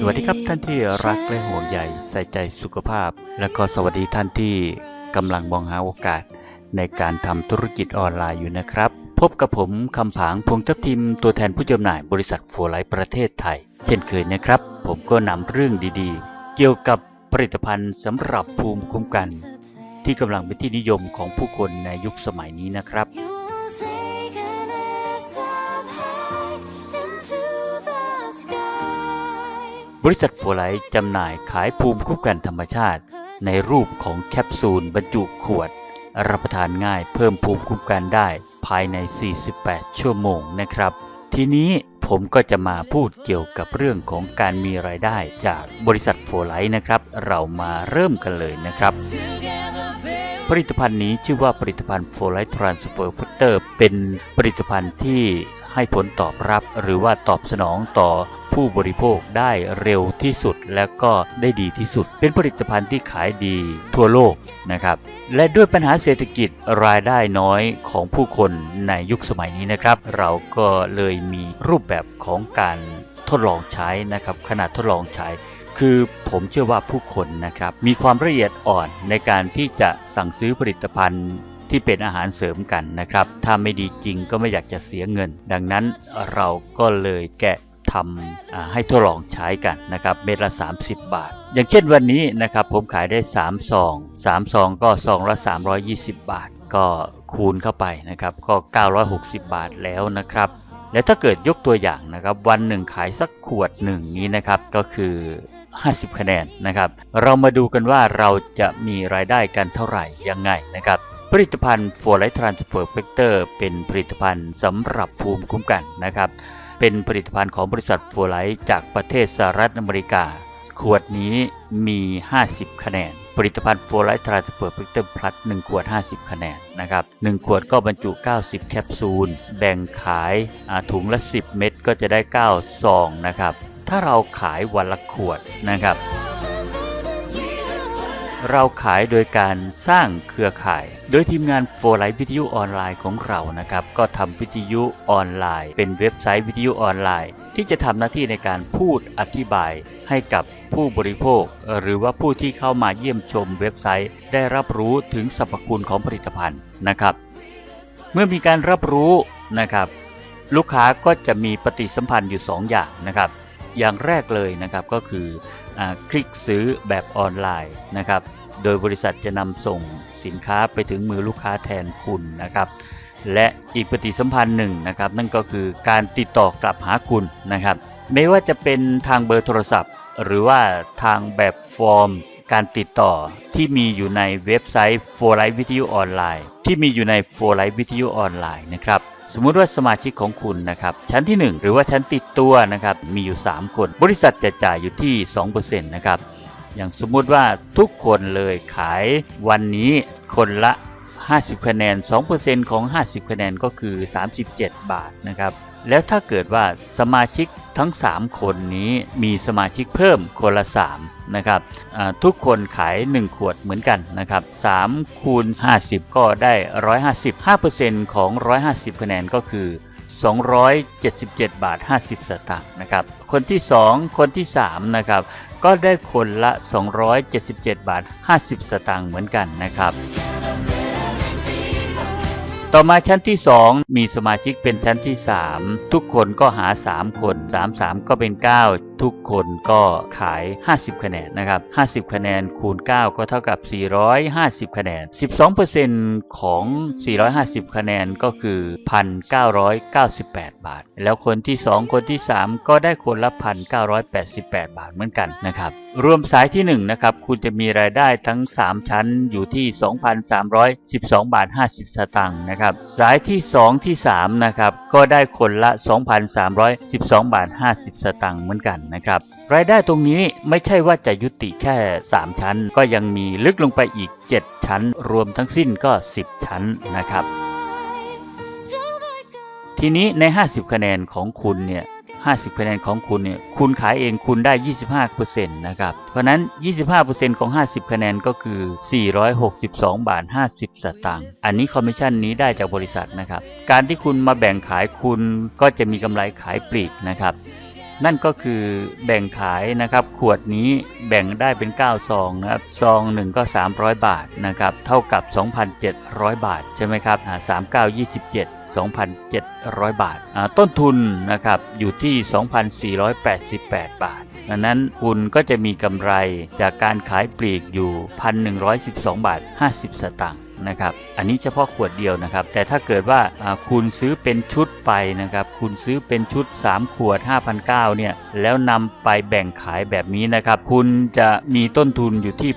สวัสดีครับท่านที่รักและห่วงใยใส่ใจสุขภาพ และก็สวัสดีท่านที่กำลังมองหาโอกาส ในการทำธุรกิจออนไลน์อยู่นะครับ พบกับผมคำผางพงทัพทิมตัวแทนผู้จำหน่ายบริษัทโฟไลท์ประเทศไทย เช่นเคยนะครับ ผมก็นำเรื่องดีๆ เกี่ยวกับผลิตภัณฑ์สำหรับภูมิคุ้มกัน ที่กำลังเป็นที่นิยมของผู้คนในยุคสมัยนี้นะครับ บริษัทโฟไลท์จำหน่ายขายภูมิคุ้มกันธรรมชาติ ในรูปของแคปซูลบรรจุขวด รับประทานง่ายเพิ่มภูมิคุ้มกันได้ภายใน 48 ชั่วโมงนะครับ ทีนี้ผมก็จะมาพูดเกี่ยวกับเรื่องของการมีรายได้จากบริษัทโฟไลท์นะครับ เรามาเริ่มกันเลยนะครับ ผลิตภัณฑ์นี้ชื่อว่าผลิตภัณฑ์โฟไลท์ทรานสเฟอร์พัตเตอร์เป็นผลิตภัณฑ์ที่ให้ผลตอบรับ หรือว่าตอบสนองต่อ ผู้บริโภคได้เร็วที่สุดและก็ได้ดีที่สุด เป็นผลิตภัณฑ์ที่ขายดีทั่วโลกนะครับและด้วยปัญหาเศรษฐกิจรายได้น้อยของผู้คนในยุคสมัยนี้นะครับ เราก็เลยมีรูปแบบของการทดลองใช้นะครับขนาดทดลองใช้คือผมเชื่อว่าผู้คนนะครับมีความละเอียดอ่อนในการที่จะสั่งซื้อผลิตภัณฑ์ที่เป็นอาหารเสริมกันนะครับ ถ้าไม่ดีจริงก็ไม่อยากจะเสียเงิน ดังนั้นเราก็เลยแกะ ทำให้ทดลองใช้กันนะครับเม็ดละ 30 บาท อย่างเช่นวันนี้นะครับผมขายได้ 3 ซอง 3 ซองก็ซองละ 320 บาท ก็คูณเข้าไปนะครับก็ 960 บาทแล้วนะครับแล้วถ้าเกิดยกตัวอย่างนะครับวันหนึ่งขายสักขวดหนึ่งนี้นะครับก็คือ 50 คะแนนนะครับเรามาดูกันว่าเราจะมีรายได้กันเท่าไหร่ยังไงนะครับผลิตภัณฑ์ f o r l i g h t Transfer Factor เป็นผลิตภัณฑ์สำหรับภูมิคุ้มกันนะครับ เป็นผลิตภัณฑ์ของบริษัท f o r l i g h t จากประเทศสหรัฐอเมริกา ขวดนี้มี 50 คะแนน ผลิตภัณฑ์ f o r l i g h t Transfer Factor Plus 1ขวด 50 คะแนนนะครับ1ขวดก็บรรจุ 90 แคปซูล แบ่งขายาถุงละ 10 เม็ดก็จะได้ 9 ซองนะครับ ถ้าเราขายวันละขวดนะครับ เราขายโดยการสร้างเครือข่าย โดยทีมงานโฟไลท์วิทยุออนไลน์ของเรานะครับ ก็ทำวิทยุออนไลน์ เป็นเว็บไซต์วิทยุออนไลน์ ที่จะทำหน้าที่ในการพูดอธิบายให้กับผู้บริโภค หรือว่าผู้ที่เข้ามาเยี่ยมชมเว็บไซต์ ได้รับรู้ถึงสรรพคุณของผลิตภัณฑ์นะครับ เมื่อมีการรับรู้นะครับ ลูกค้าก็จะมีปฏิสัมพันธ์อยู่ 2 อย่างนะครับ อย่างแรกเลยนะครับก็คืออคลิกซื้อแบบออนไลน์นะครับ โดยบริษัทจะนำส่งสินค้าไปถึงมือลูกค้าแทนคุณนะครับ และอีกปฏิสัมพันธ์หนึ่งนะครับ นั่นก็คือการติดต่อกลับหาคุณนะครับ ไม่ว่าจะเป็นทางเบอร์โทรศัพท์ หรือว่าทางแบบฟอร์มการติดต่อที่มีอยู่ในเว็บไซต์ f o r l i g h t วิทยุออนไลน์ที่มีอยู่ใน f o r l i g h t วิทยุออนไลน์นะครับ สมมุติว่าสมาชิกของคุณนะครับชั้นที่ 1 หรือว่าชั้นติดตัวนะครับมีอยู่ 3 คน บริษัทจะจ่ายอยู่ที่2%นะครับอย่างสมมุติว่าทุกคนเลยขายวันนี้คนละ 50 คะแนน 2%ของ 50 คะแนนก็คือ 37 บาทนะครับ แล้วถ้าเกิดว่าสมาชิกทั้ง 3 คนนี้มีสมาชิกเพิ่มคนละ3นะครับทุกคนขาย 1 ขวดเหมือนกันนะครับ3คูณ50 ก็ได้ 150 5%ของ 150 คะแนนก็คือ 277 บาท 50 สตางค์นะครับ คนที่ 2 คนที่ 3 นะครับ ก็ได้คนละ 277 บาท 50 สตางค์เหมือนกันนะครับ ต่อมาชั้นที่ 2 มีสมาชิกเป็นชั้นที่ 3 ทุกคนก็หา 3 คน 3 3 ก็เป็น 9 ทุกคนก็ขาย 50 คะแนนนะครับ 50 คะแนนคูณ 9 ก็เท่ากับ 450 คะแนน 12%ของ 450 คะแนนก็คือ 1,998 บาท แล้วคนที่ 2 คนที่ 3 ก็ได้คนละ 1,988 บาทเหมือนกันนะครับ รวมสายที่ 1 นะครับ คุณจะมีรายได้ทั้ง 3 ชั้นอยู่ที่ 2,312 บาท 50 สตางค์นะครับ สายที่ 2 ที่ 3 นะครับ ก็ได้คนละ 2,312 บาท 50 สตางค์เหมือนกันนะครับ รายได้ตรงนี้ไม่ใช่ว่าจะยุติแค่ 3 ชั้น ก็ยังมีลึกลงไปอีก 7 ชั้น รวมทั้งสิ้นก็ 10 ชั้นนะครับ ทีนี้ใน 50 คะแนนของคุณเนี่ย50 คะแนนของคุณเนี่ย คุณขายเองคุณได้ 25%นะครับ เพราะนั้น 25%ของ 50 คะแนนก็คือ 462 บาท 50 สตางค์ อันนี้คอมมิชชั่นนี้ได้จากบริษัทนะครับ การที่คุณมาแบ่งขายคุณก็จะมีกำไรขายปลีกนะครับ นั่นก็คือแบ่งขายนะครับ ขวดนี้แบ่งได้เป็น 9 ซองนะครับ ซองหนึ่งก็ 300 บาทนะครับ เท่ากับ 2,700 บาท ใช่ไหมครับอ่า3927 2,700 บาทอ่าต้นทุนนะครับอยู่ที่ 2,488 บาทดังนั้นคุณก็จะมีกำไรจากการขายปลีกอยู่ 1,112 บาท 50 สตางค์ นะครับ อันนี้เฉพาะขวดเดียวนะครับ แต่ถ้าเกิดว่าคุณซื้อเป็นชุดไปนะครับ คุณซื้อเป็นชุด 3 ขวด 5,900เนี่ย แล้วนำไปแบ่งขายแบบนี้นะครับ คุณจะมีต้นทุนอยู่ที่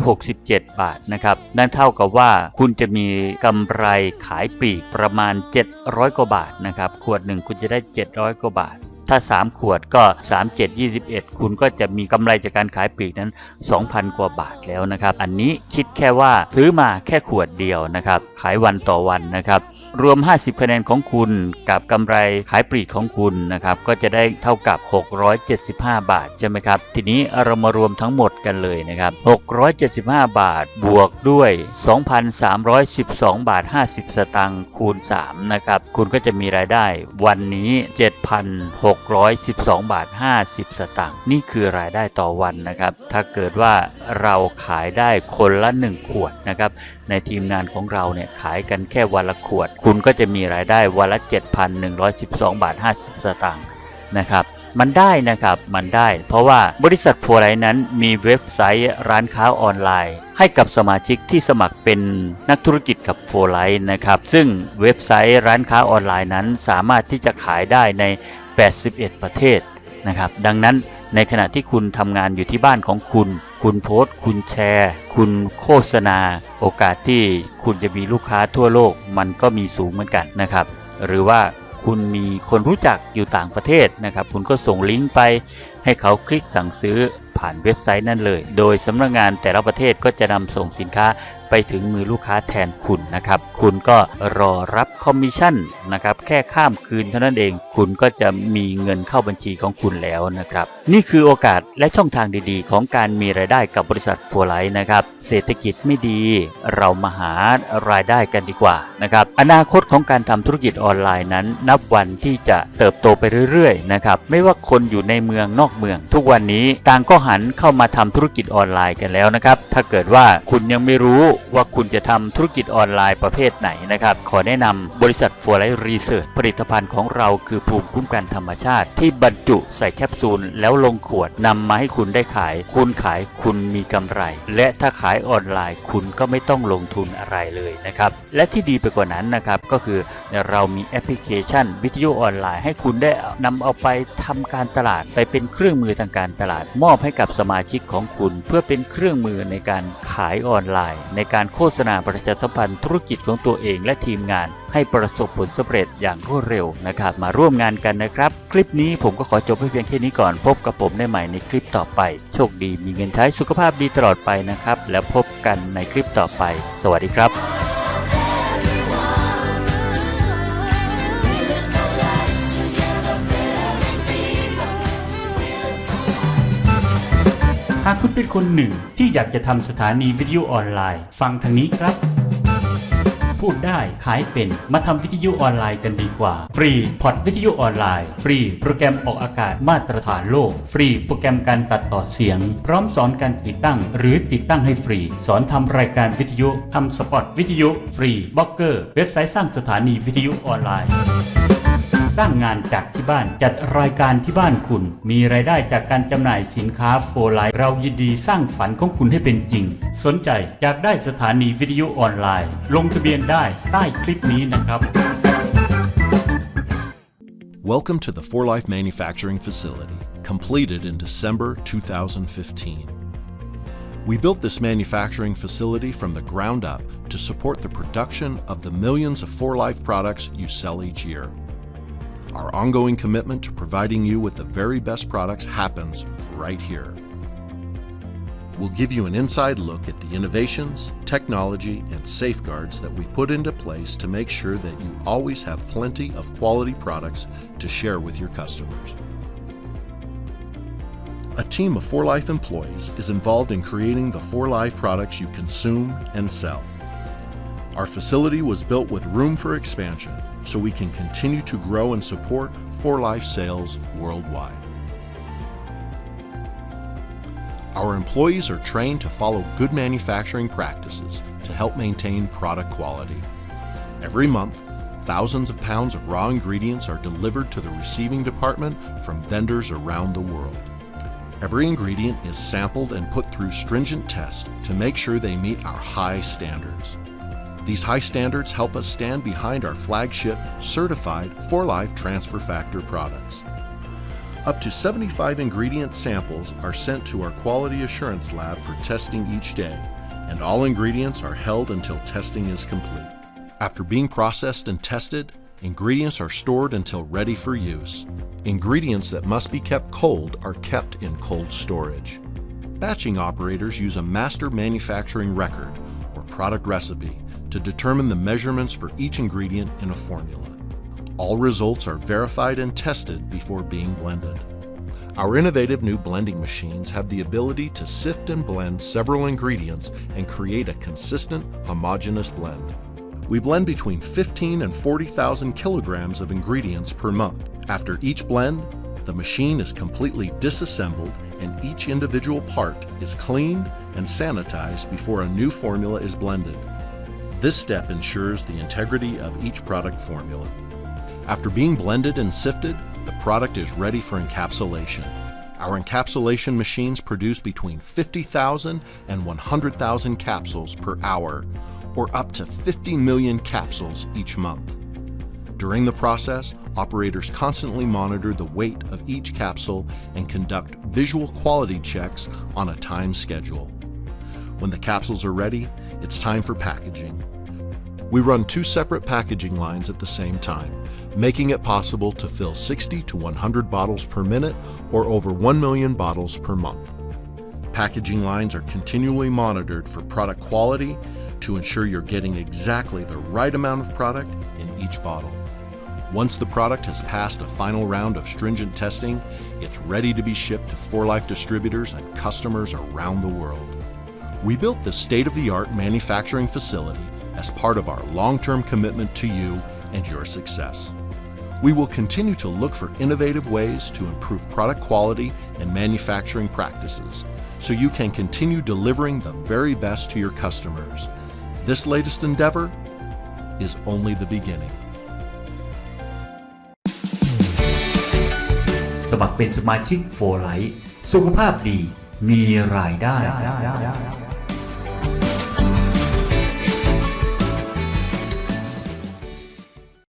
1,967 บาทนะครับ นั่นเท่ากับว่าคุณจะมีกำไรขายปลีกประมาณ 700 กว่าบาทนะครับ ขวดหนึ่งคุณจะได้ 700 กว่าบาท ถ้า 3 ขวดก็ 3 7 21 คุณก็จะมีกำไรจากการขายปลีกนั้น 2,000 กว่าบาทแล้วนะครับ อันนี้คิดแค่ว่าซื้อมาแค่ขวดเดียวนะครับ ขายวันต่อวันนะครับ รวม 50 คะแนนของคุณกับกำไรขายปลีกของคุณนะครับก็จะได้เท่ากับ 675 บาทใช่ไหมครับ ทีนี้เรามารวมทั้งหมดกันเลยนะครับ 675 บาทบวกด้วย 2,312 บาท 50 สตางค์คูณ 3 นะครับ คุณก็จะมีรายได้วันนี้ 7,612 บาท 50 สตางค์นี่คือรายได้ต่อวันนะครับ ถ้าเกิดว่าเราขายได้คนละ 1 ขวดนะครับ ในทีมงานของเราเนี่ยขายกันแค่วันละขวดคุณก็จะมีรายได้วันละ 7,112 บาท 50 สตางค์นะครับ มันได้นะครับมันได้ เพราะว่าบริษัทโฟไลนั้นมีเว็บไซต์ร้านค้าออนไลน์ ให้กับสมาชิกที่สมัครเป็นนักธุรกิจกับโฟไลนะครับซึ่งเว็บไซต์ร้านค้าออนไลน์นั้นสามารถที่จะขายได้ใน 81 ประเทศนะครับ ดังนั้น ในขณะที่คุณทำงานอยู่ที่บ้านของคุณ คุณโพสต์ คุณแชร์ คุณโฆษณา โอกาสที่คุณจะมีลูกค้าทั่วโลก มันก็มีสูงเหมือนกันนะครับ หรือว่าคุณมีคนรู้จักอยู่ต่างประเทศนะครับ คุณก็ส่งลิงก์ไป ให้เขาคลิกสั่งซื้อผ่านเว็บไซต์นั่นเลย โดยสำนักงานแต่ละประเทศก็จะนำส่งสินค้า ไปถึงมือลูกค้าแทนคุณนะครับ คุณก็รอรับคอมมิชชั่นนะครับแค่ข้ามคืนเท่านั้นเอง คุณก็จะมีเงินเข้าบัญชีของคุณแล้วนะครับ นี่คือโอกาสและช่องทางดีๆ ของการมีรายได้กับบริษัทฟัวไลท์นะครับ เศรษฐกิจไม่ดี เรามาหารายได้กันดีกว่านะครับ อนาคตของการทำธุรกิจออนไลน์นั้น นับวันที่จะเติบโตไปเรื่อยๆนะครับ ไม่ว่าคนอยู่ในเมืองนอกเมือง ทุกวันนี้ต่างก็หันเข้ามาทำธุรกิจออนไลน์กันแล้วนะครับ ถ้าเกิดว่าคุณยังไม่รู้ว่าคุณจะทำธุรกิจออนไลน์ประเภทไหนนะครับ ขอแนะนำบริษัทฟัวไลท์รีเสิร์ชผลิตภัณฑ์ของเราคือภูมิคุ้มกันธรรมชาติ ที่บรรจุใส่แคปซูลแล้วลงขวดนำมาให้คุณได้ขาย คุณขายคุณมีกำไร และถ้าขายออนไลน์คุณก็ไม่ต้องลงทุนอะไรเลยนะครับ และที่ดีไปกว่านั้นนะครับก็คือเรามีแอปพลิเคชันวิทยุออนไลน์ ให้คุณได้นำเอาไปทำการตลาดไปเป็นเครื่องมือทางการตลาด มอบให้กับสมาชิกของคุณ เพื่อเป็นเครื่องมือในการขายออนไลน์ในการโฆษณาประชาสัมพันธ์ธุรกิจของตัวเองและทีมงาน ให้ประสบผลสำเร็จอย่างรวดเร็วนะครับ มาร่วมงานกันนะครับ คลิปนี้ผมก็ขอจบไว้เพียงแค่นี้ก่อน พบกับผมได้ใหม่ในคลิปต่อไป โชคดีมีเงินใช้สุขภาพดีตลอดไปนะครับ แล้วพบกันในคลิปต่อไป สวัสดีครับ คุณเป็นคนหนึ่งที่อยากจะทำสถานีวิทยุออนไลน์ ฟังทางนี้ครับ พูดได้ขายเป็นมาทำวิทยุออนไลน์กันดีกว่า ฟรีพอร์ตวิทยุออนไลน์ ฟรีโปรแกรมออกอากาศมาตรฐานโลก ฟรีโปรแกรมการตัดต่อเสียง พร้อมสอนการติดตั้ง หรือติดตั้งให้ฟรี สอนทำรายการวิทยุทำสปอตวิทยุ ฟรีบล็อกเกอร์ เว็บไซต์สร้างสถานีวิทยุออนไลน์ สร้างงานจากที่บ้าน จัดรายการที่บ้านคุณ มีรายได้จากการจำหน่ายสินค้าโฟไลน์เรายินดีสร้างฝันของคุณให้เป็นจริง สนใจอยากได้สถานีวิทยุออนไลน์ ลงทะเบียนได้ใต้คลิปนี้นะครับ Welcome to the For Life Manufacturing Facility, completed in December 2015. We built this manufacturing facility from the ground up to support the production of the millions of For Life products you sell each year. Our ongoing commitment to providing you with the very best products happens right here. We'll give you an inside look at the innovations, technology, and safeguards that we put into place to make sure that you always have plenty of quality products to share with your customers. A team of For Life employees is involved in creating the For Life products you consume and sell. Our facility was built with room for expansion, so we can continue to grow and support For Life sales worldwide. Our employees are trained to follow good manufacturing practices to help maintain product quality. Every month, thousands of pounds of raw ingredients are delivered to the receiving department from vendors around the world. Every ingredient is sampled and put through stringent tests to make sure they meet our high standards. These high standards help us stand behind our flagship certified For Life Transfer Factor products. Up to 75 ingredient samples are sent to our quality assurance lab for testing each day, and all ingredients are held until testing is complete. After being processed and tested, ingredients are stored until ready for use. Ingredients that must be kept cold are kept in cold storage. Batching operators use a master manufacturing record or product recipe to determine the measurements for each ingredient in a formula. All results are verified and tested before being blended. Our innovative new blending machines have the ability to sift and blend several ingredients and create a consistent, homogeneous blend. We blend between 15 and 40,000 kilograms of ingredients per month. After each blend, the machine is completely disassembled and each individual part is cleaned and sanitized before a new formula is blended. This step ensures the integrity of each product formula. After being blended and sifted, the product is ready for encapsulation. Our encapsulation machines produce between 50,000 and 100,000 capsules per hour, or up to 50 million capsules each month. During the process, operators constantly monitor the weight of each capsule and conduct visual quality checks on a time schedule. When the capsules are ready, it's time for packaging. We run two separate packaging lines at the same time, making it possible to fill 60 to 100 bottles per minute or over 1 million bottles per month. Packaging lines are continually monitored for product quality to ensure you're getting exactly the right amount of product in each bottle. Once the product has passed a final round of stringent testing, it's ready to be shipped to For Life distributors and customers around the world. We built this state of the art manufacturing facility as part of our long term commitment to you and your success. We will continue to look for innovative ways to improve product quality and manufacturing practices so you can continue delivering the very best to your customers. This latest endeavor is only the beginning. สมัครเป็นสมาชิก For Life สุขภาพดี มีรายได้